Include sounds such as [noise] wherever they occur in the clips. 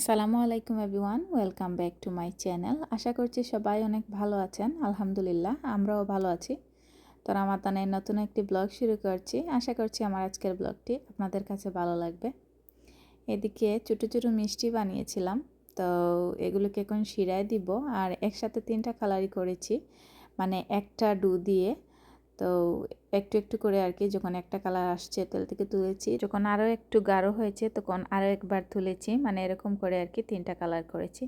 আসসালামু আলাইকুম everyone, welcome back to my channel. আশা করছি সবাই অনেক ভালো আছেন, আলহামদুলিল্লাহ, আমরাও ভালো আছি। তো রামাতানের নতুন একটি ব্লগ শুরু করছি। আশা করছি আমার আজকের ব্লগটি আপনাদের কাছে ভালো লাগবে। এদিকে ছোটো ছোটো মিষ্টি বানিয়েছিলাম, তো এগুলোকে এখন শিরায় দিব। আর একসাথে তিনটা কালারই করেছি মানে একটা ডু দিয়ে তো একটু একটু করে আর কি যখন একটা কালার আসছে তেল থেকে তুলেছি, যখন আরও একটু গাঢ় হয়েছে তখন আরও একবার তুলেছি মানে এরকম করে আর কি তিনটা কালার করেছি।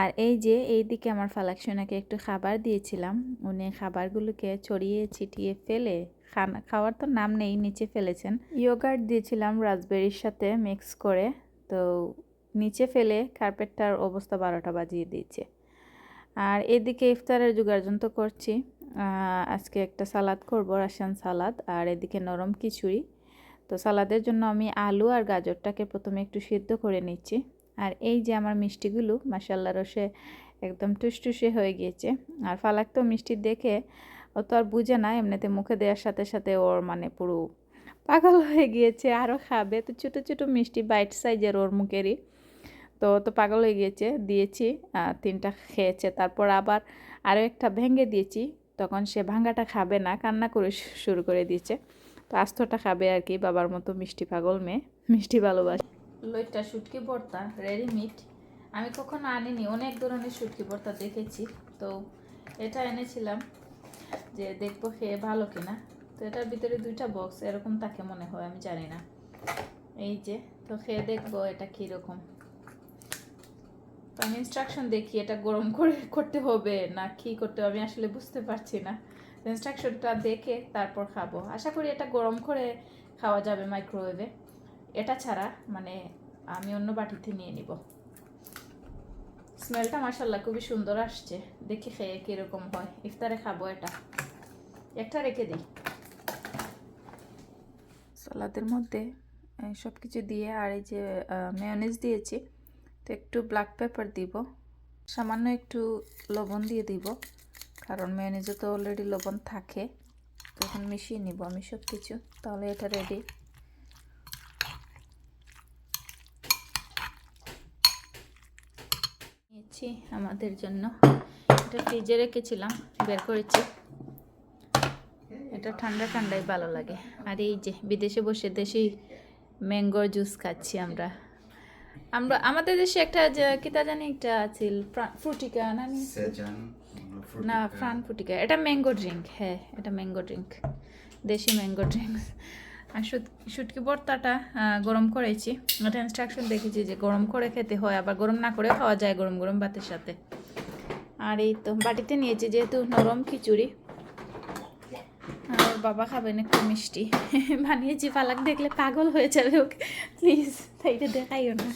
আর এই যে এই দিকে আমার ফালাকসোনাকে একটু খাবার দিয়েছিলাম, উনি খাবারগুলোকে ছড়িয়ে ছিটিয়ে ফেলে, খানা, খাওয়ার তো নাম নেই, নিচে ফেলেছেন। ইয়োগার্ট দিয়েছিলাম রাজবেরির সাথে মিক্স করে, তো নিচে ফেলে কার্পেটটার অবস্থা বারোটা বাজিয়ে দিয়েছে। আর এদিকে ইফতারের যোগার্জন তো করছি। আজকে একটা সালাদ করব, রাশিয়ান সালাদ, আর এদিকে নরম খিচুড়ি। তো সালাদের জন্য আমি আলু আর গাজরটাকে প্রথমে একটু সিদ্ধ করে নিচ্ছি। আর এই যে আমার মিষ্টিগুলো মাসাল্লা রসে একদম টুসটুসে হয়ে গিয়েছে। আর ফালাক তো মিষ্টি দেখে ও তো আর বুঝে না, এমনিতে মুখে দেওয়ার সাথে সাথে ওর মানে পুরো পাগল হয়ে গিয়েছে আরও খাবে। তো ছোটো ছোটো মিষ্টি বাইট সাইজের ওর মুখেরই। তো তো পাগল হয়ে গিয়েছে, দিয়েছি তিনটা খেয়েছে। তারপর আবার আরও একটা ভেঙে দিয়েছি, তখন সে ভাঙ্গাটা খাবে না, কান্না করে শুরু করে দিয়েছে। তো আস্তটা খাবে আর কি, বাবার মতো মিষ্টি পাগল মেয়ে, মিষ্টি ভালোবাসে। লইটা শুটকি ভর্তা রেডিমিট আমি কখনো আনিনি, অনেক ধরনের শুটকি ভর্তা দেখেছি। তো এটা এনেছিলাম যে দেখব খেয়ে ভালো কিনা। তো এটার ভিতরে দুইটা বক্স, এরকম তাকে মনে হয়, আমি জানি না। এই যে, তো খেয়ে দেখব এটা কীরকম। তো আমি ইনস্ট্রাকশন দেখি এটা গরম করে [laughs] করতে হবে না কি করতে হবে, আমি আসলে বুঝতে পারছি না। ইনস্ট্রাকশনটা দেখে তারপর খাব। আশা করি এটা গরম করে খাওয়া যাবে মাইক্রোওয়েভে এটা ছাড়া মানে আমি অন্য বাটিতে নিয়ে নিব। স্মেলটা মাসাল্লাহ খুবই সুন্দর আসছে। দেখি খেয়ে কীরকম হয়। ইফতারে খাব এটা। একটা রেখে দিই। সালাদের মধ্যে সব কিছু দিয়ে আর এই যে মেয়নিজ দিয়েছি। তো একটু ব্ল্যাক পেপার দিব। সামান্য একটু লবণ দিয়ে দিব, কারণ মেয়নিজে তো অলরেডি লবণ থাকে। তখন মিশিয়ে নিব আমি সব কিছু তাহলে এটা রেডি নিয়েছি আমাদের জন্য। এটা ফ্রিজে রেখেছিলাম, বের করেছি। এটা ঠান্ডা ঠান্ডাই ভালো লাগে। আর এই যে বিদেশে বসে দেশি ম্যাঙ্গোর জুস খাচ্ছি আমরা। আমরা আমাদের দেশে একটা কিতা জানি একটা আছিল ফ্রুটিকা না না? ফ্রান ফ্রুটিকা। এটা ম্যাঙ্গো ড্রিঙ্ক হ্যাঁ এটা ম্যাঙ্গো ড্রিঙ্ক। দেশি ম্যাঙ্গো ড্রিঙ্ক আর শুটকি ভর্তাটা গরম করেছি। ওটা ইনস্ট্রাকশন দেখেছি যে গরম করে খেতে হয় আবার গরম না করে খাওয়া যায় গরম গরম ভাতের সাথে। আর এই তো বাটিতে নিয়েছি যেহেতু নরম খিচুড়ি। বাবা খাবেন একটু মিষ্টি। বানিয়েছি পালাক দেখলে পাগল হয়ে যাবে ওকে। প্লিজ এইটা দেখাইও না।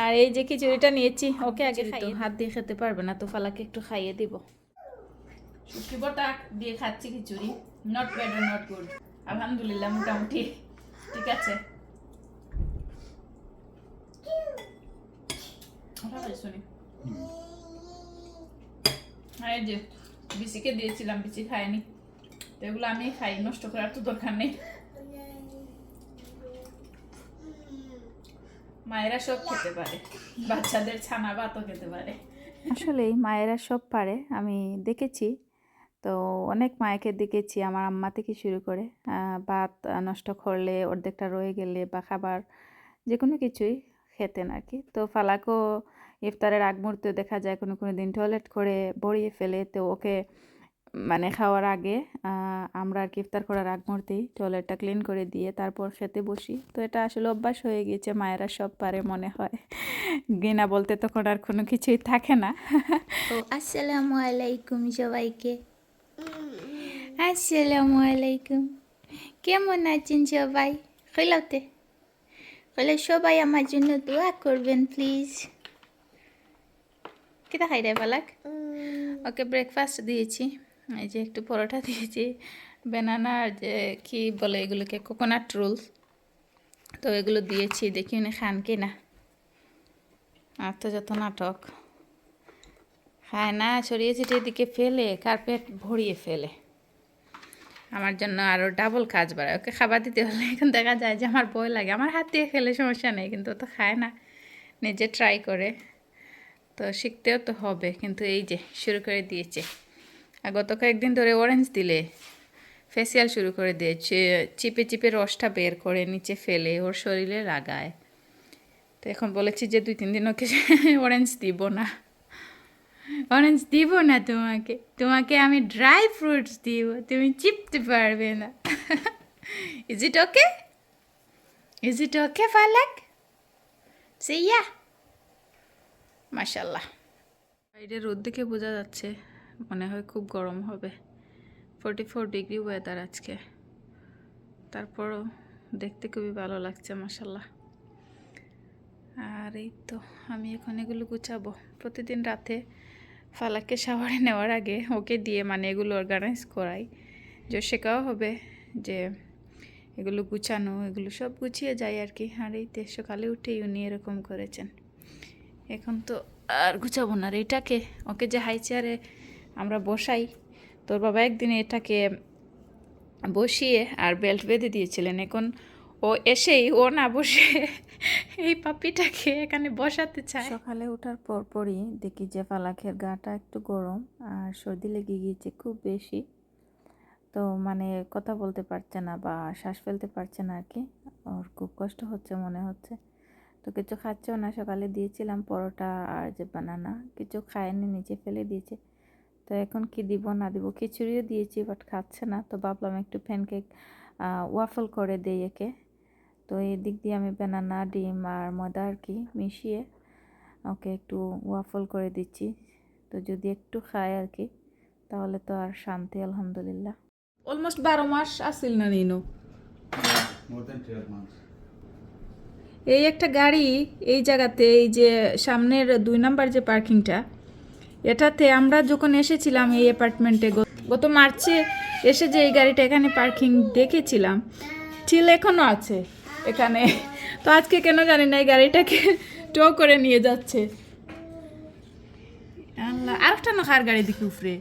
আর এই যে খিচুড়িটা নিয়েছি ওকে আগে খাইয়ে হাত দিয়ে খেতে পারবে না তো ফালাকে একটু খাইয়ে দিব। বটা দিয়ে খাচ্ছি খিচুড়ি। নট ব্যাড নট গুড আলহামদুলিল্লাহ মোটামুটি। ঠিক আছে। আর এই যে বিসিকে দিয়েছিলাম বিসি খায়নি। তো এগুলো আমি খাই, নষ্ট করার তো দরকার নেই। মায়েরা সব খেতে পারে, বাচ্চাদের ছানা ভাতও খেতে পারে। আসলেই মায়েরা সব পারে, আমি দেখেছি। তো অনেক মায়েকে দেখেছি, আমার আম্মা থেকে শুরু করে ভাত নষ্ট করলে অর্ধেকটা রয়ে গেলে বা খাবার যে কোনো কিছুই খেতেন আর কি। তো ফালাকও ইফতারের আগ মুহূর্তে দেখা যায় কোনো কোনো দিন টয়লেট করে ভরিয়ে ফেলে, তো ওকে মানে খাওয়ার আগে আমরা আর কি ইফতার করার আগ মুহূর্তেই টয়লেটটা ক্লিন করে দিয়ে তারপর খেতে বসি। তো এটা আসলে অভ্যাস হয়ে গিয়েছে মায়েরা সব পারে মনে হয়। গিনা বলতে তখন আর কোনো কিছুই থাকে না। আসসালামু আলাইকুম সবাইকে। আসসালামু আলাইকুম। কেমন আছেন সবাই? খেলাতে? হলে সবাই আমার জন্য দোয়া করবেন প্লিজ কেটা খাই রে পালাক ওকে ব্রেকফাস্ট দিয়েছি। এই যে একটু পরোটা [laughs] দিয়েছি। বেনানা যে কী বলে এগুলোকে? কোকোনাট রোলস তো এগুলো দিয়েছি। দেখি উনি খান কি না আর তো যত নাটক। খায় না, ছড়িয়ে ছিটিয়ে দিকে ফেলে কার্পেট ভরিয়ে ফেলে। আমার জন্য আরও ডাবল কাজ বাড়ায়। ওকে খাবার দিতে হলে [laughs] এখন দেখা যায় যে আমার ভয় লাগে। আমার হাত দিয়ে খেলে সমস্যা নেই, কিন্তু ও তো খায় না। নিজে ট্রাই করে। তো শিখতেও তো হবে। কিন্তু এই যে, শুরু করে দিয়েছে। আর গত কয়েকদিন ধরে অরেঞ্জ দিলে ফেসিয়াল শুরু করে দিয়েছে চিপে চিপে রসটা বের করে নিচে ফেলে, ওর শরীরে লাগায় তো এখন বলেছি যে দুই, তিন দিন ওকে [laughs] অরেঞ্জ দিব না। অরেঞ্জ দিব না তোমাকে। তোমাকে আমি ড্রাই ফ্রুটস দিব, তুমি চিপতে পারবে না। Is it okay is it ওকে ফালাক সে ইয়া মাশাল্লাহ বাইরে রোদ দেখে বোঝা যাচ্ছে মনে হয় খুব গরম হবে। ফোরটি ফোর ডিগ্রি ওয়েদার আজকে। তারপরও দেখতে খুবই ভালো লাগছে মাসাল্লাহ আর এই তো, আমি এখন এগুলো গুছাবো। প্রতিদিন রাতে ফালাককে শাওয়ারে নেওয়ার আগে ওকে দিয়ে মানে এগুলো অর্গানাইজ করাই। যে শেখাও হবে যে এগুলো গুছানো, এগুলো সব গুছিয়ে যায় আর কি। আর এই তো, সকালে উঠেই উনি এরকম করেছেন। এখন তো আর গুছাবো না। আর এটাকে, ওকে যে হাই চেয়ারে আমরা বসাই। তোর বাবা একদিন এটাকে বসিয়ে আর বেল্ট বেঁধে দিয়েছিলেন। এখন ও এসেই ও না বসে এই পাপিটাকে এখানে বসাতে চায়। সকালে ওঠার পর পরই দেখি যে ফালাকের গাটা একটু গরম আর সর্দি লেগে গিয়েছে খুব বেশি। তো মানে কথা বলতে পারছে না বা শ্বাস ফেলতে পারছে না আর কি ওর খুব কষ্ট হচ্ছে মনে হচ্ছে। তো কিছু খাচ্ছেও না, সকালে দিয়েছিলাম পরোটা আর যে বানানা, কিছু খায়নি, নিচে ফেলে দিয়েছে। তো এখন কি দিব না দিব? খিচুড়িও দিয়েছি বাট খাচ্ছে না। তো ভাবলাম একটু প্যানকেক ওয়াফল করে দেই একে। তো এই দিক দিয়ে আমি বানানা ডিম আর ময়দা আর কি মিশিয়ে ওকে একটু ওয়াফল করে দিচ্ছি। তো যদি একটু খায় আর কি তাহলে তো আর শান্তি আলহামদুলিল্লাহ। অলমোস্ট বারো মাস আসিল না নিনো? More than 12 months. এই একটা গাড়ি এই জায়গাতে এই যে সামনের দুই নাম্বার যে পার্কিংটা এটাতে আমরা যখন এসেছিলাম এই অ্যাপার্টমেন্টে গত মার্চে এসে যে এই গাড়িটা এখানে পার্কিং দেখেছিলাম ঠিক এখনও আছে এখানে। [laughs] তো আজকে কেন জানি না এই গাড়িটাকে [laughs] টো করে নিয়ে যাচ্ছে। আল্লাহ, আরেকটা না কার গাড়ি দেখি উপরে?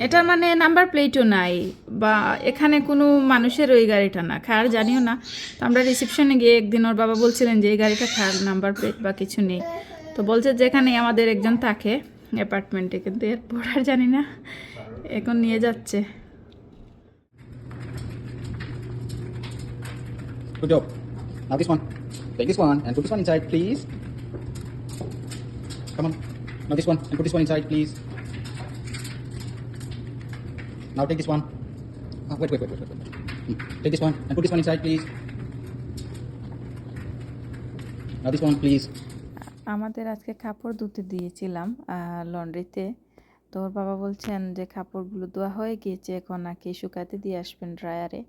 এটা মানে নাম্বার প্লেটও নাই, বা এখানে কোনো মানুষের ওই গাড়িটা না খার জানিও না। আমরা রিসেপশনে গিয়ে একদিন ওর বাবা বলছিলেন যে এই গাড়িটা খার নাম্বার প্লেট বা কিছু নেই। তো বলছে যেখানে আমাদের একজন থাকে অ্যাপার্টমেন্টে কিন্তু এরপর আর জানি না এখন নিয়ে যাচ্ছে Good job. Now this one. Take this one and put this one inside, please. Come on. Now this one and put this one inside, please. Now take this one. Ah, wait, wait, wait, wait, wait. wait. Hmm. Take this one and put this one inside, please. Now this one, please. আমাদের আজকে কাপড় ধুতে দিয়েছিলাম লন্ড্রিতে। তো ওর বাবা বলছেন যে কাপড়গুলো ধোয়া হয়ে গিয়েছে, এখন নাকি শুকাতে দিয়ে আসবেন ড্রায়ারে।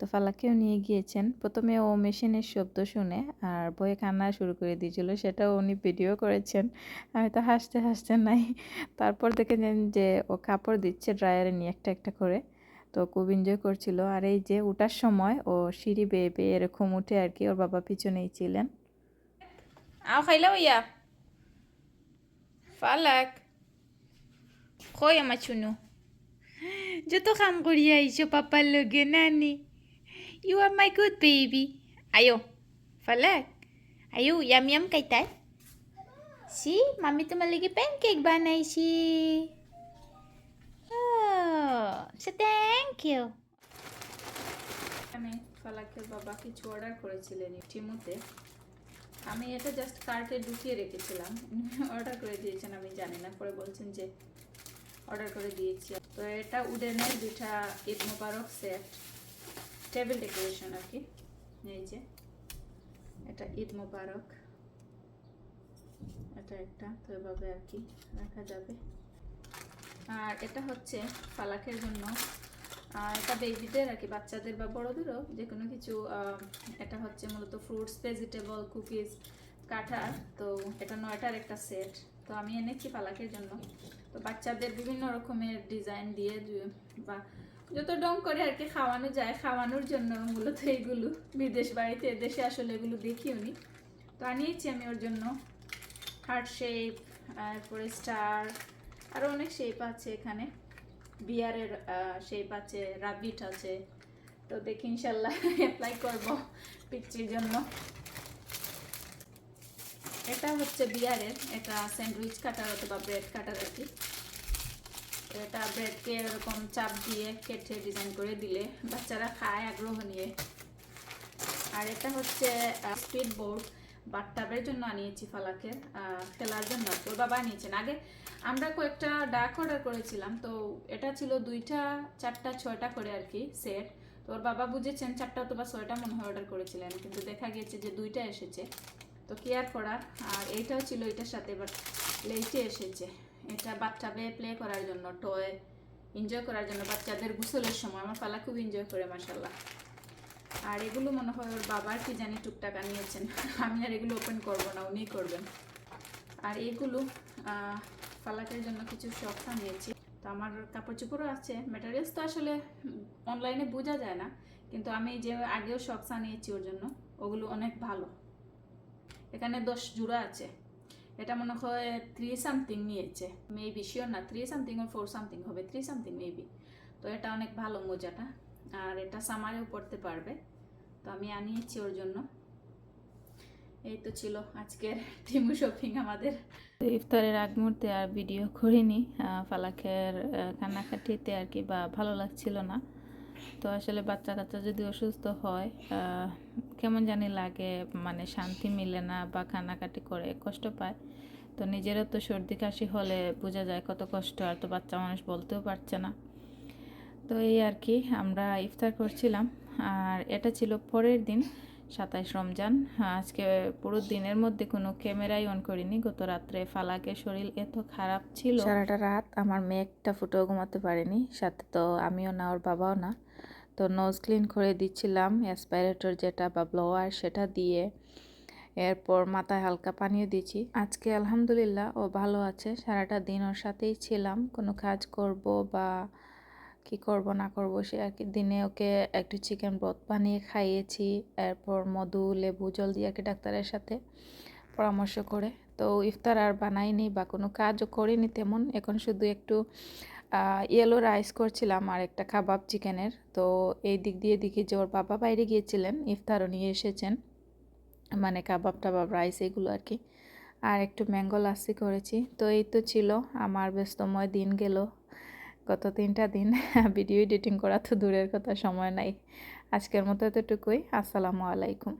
তো ফালাকেও নিয়ে গিয়েছেন। প্রথমে ও মেশিনের শব্দ শুনে আর বয়ে কান্না শুরু করে দিয়েছিল, সেটাও উনি ভিডিও করেছেন। আমি তো হাসতে হাসতে নাই। তারপর দেখেছেন যে ও কাপড় দিচ্ছে ড্রায়ারে নিয়ে একটা একটা করে। তো খুব এনজয় করছিল। আর এই যে ওঠার সময় ও সিঁড়ি বেয়ে বেয়ে এরকম উঠে আর কি, ওর বাবা পিছনেই ছিলেন। আও খাইলাও ইয়া ফালাক কই আমার চুনু যত কাম করি আইছো পাপার লগে নানি you are my good baby আয়ো ফালাক আয়ো ইয়াম ইয়াম খাইতাই সি মামি তোমার লাগি প্যানকেক বানাইছি সে থ্যাংক ইউ আমি ফালাকের বাবা কিছু অর্ডার করেছিলেন টিমুতে আমি এটা জাস্ট কার্টে ঢুকিয়ে রেখেছিলাম। অর্ডার করে দিয়েছেন, আমি জানি না, পরে বলছেন যে অর্ডার করে দিয়েছি। তো এটা উডেনের দুটা Eid Mubarak set table decoration আর কি। এই যে, এটা ঈদ মোবারক। এটা একটা, তো এভাবে আর কি রাখা যাবে। আর এটা হচ্ছে পালাকের জন্য এটা বেবিদের আর কি, বাচ্চাদের বা বড়দেরও যে কোনো কিছু এটা হচ্ছে মূলত ফ্রুটস ভেজিটেবল কুকিজ কাঠার তো এটা নয়টার একটা সেট তো আমি এনেছি পালাকের জন্য। তো বাচ্চাদের বিভিন্ন রকমের ডিজাইন দিয়ে বা যত ডং করে আর কি খাওয়ানো যায়, খাওয়ানোর জন্য মূলত এইগুলো। বিদেশ বাড়িতে দেশে আসলে এগুলো দেখিও নি। তো আনিয়েছি আমি ওর জন্য। হার্ট শেপ তারপরে স্টার আরও অনেক শেপ আছে এখানে। বিয়ারের শেপ আছে রাবিট আছে। তো দেখি ইনশাল্লাহ অ্যাপ্লাই করব পিকচির জন্য। এটা হচ্ছে বিয়ারের, এটা স্যান্ডউইচ কাটার অথবা ব্রেড কাটার আর কি। এটা ব্রেডকে এরকম চাপ দিয়ে কেটে ডিজাইন করে দিলে বাচ্চারা খায়, আগ্রহ নিয়ে। আর এটা হচ্ছে স্পিড বোর্ড বাথটাবের জন্য আনিয়েছি ফালাকে খেলার জন্য। ওর বাবা আনিয়েছেন। আগে আমরা কয়েকটা ডাক অর্ডার করেছিলাম, তো এটা ছিল দুইটা, চারটা, ছয়টা করে আর কি সেট তো ওর বাবা বুঝেছেন চারটা অথবা ছয়টা মনে হয় অর্ডার করেছিলেন, কিন্তু দেখা গিয়েছে যে দুইটা এসেছে। তো কেয়ার করা? আর এইটাও ছিল এটার সাথে বাট লেটে এসেছে। এটা বাচ্চাবে প্লে করার জন্য টয় এনজয় করার জন্য, বাচ্চাদের গোসলের সময়। আমার পালা খুব এনজয় করে মাসাল্লাহ আর এগুলো মনে হয় ওর বাবার কি জানি টুকটাক নিয়েছেন [laughs] আমি আর এগুলো ওপেন করব না, উনিই করবেন। আর এগুলো ফালাকের জন্য কিছু শখ নিয়েছি তো আমার কাপড় চোপড়ও আছে। ম্যাটেরিয়ালস তো আসলে অনলাইনে বোঝা যায় না। কিন্তু আমি যে আগেও শখ আনিয়েছি ওর জন্য, ওগুলো অনেক ভালো। এখানে দশ জোড়া আছে। এটা মনে হয় থ্রি সামথিং নিয়েছে। মেবি শিওর না three something or four something হবে থ্রি সামথিং মেবি তো এটা অনেক ভালো মোজাটা। আর এটা সামারেও পড়তে পারবে। তো আমি আনিয়েছি ওর জন্য। এই তো ছিল আজকের [laughs] টিমু শপিং আমাদের। ইফতারের আগ মুহূর্তে আর ভিডিও করিনি ফালাকের কান্নাকাটিতে আর কি বা ভালো লাগছিল না। তো আসলে বাচ্চা কাচ্চা যদি অসুস্থ হয় কেমন জানি লাগে মানে শান্তি মিলে না বা কান্নাকাটি করে কষ্ট পায়। তো নিজেরও তো সর্দি কাশি হলে বোঝা যায় কত কষ্ট, আর তো বাচ্চা মানুষ বলতেও পারছে না। তো এই আর কি, আমরা ইফতার করছিলাম। আর এটা ছিল পরের দিন, সাতাইশ রমজান। আজকে পুরো দিনের মধ্যে কোনো ক্যামেরাই অন করিনি। গত রাত্রে ফালাকে শরীর এত খারাপ ছিল। সারাটা রাত আমার মেয়ে একটা ফুটেও ঘুমাতে পারেনি, সাথে তো আমিও না, ওর বাবাও না। তো নোজ ক্লিন করে দিচ্ছিলাম অ্যাসপাইরেটর যেটা বা ব্লোয়ার সেটা দিয়ে। এরপর মাথায় হালকা পানিও দিচ্ছি আজকে আলহামদুলিল্লাহ ও ভালো আছে, সারাটা দিন ওর সাথেই ছিলাম। কোনো কাজ করব বা কি করব, না করব, সে আর কি দিনে ওকে একটু চিকেন ব্রথ বানিয়ে খাইয়েছি। এরপর মধু, লেবু, জল দিয়ে আর ডাক্তারের সাথে পরামর্শ করে। তো ইফতার আর বানাইনি বা কোনো কাজও করিনি তেমন। এখন শুধু একটু ইয়েলো রাইস করছিলাম আর একটা কাবাব চিকেনের তো এই দিক দিয়ে দেখি যে ওর বাবা বাইরে গিয়েছিলেন, ইফতারও নিয়ে এসেছেন। মানে কাবাব টাবাব রাইস এগুলো আর কি। আর একটু ম্যাঙ্গো লাসি করেছি। তো এই তো ছিল, আমার ব্যস্তময় দিন গেল। গত তিনটা দিন [laughs] ভিডিও এডিটিং করা তো দূরের কথা, সময় নাই। আজকের মতো এতটুকুই। আসসালামু আলাইকুম।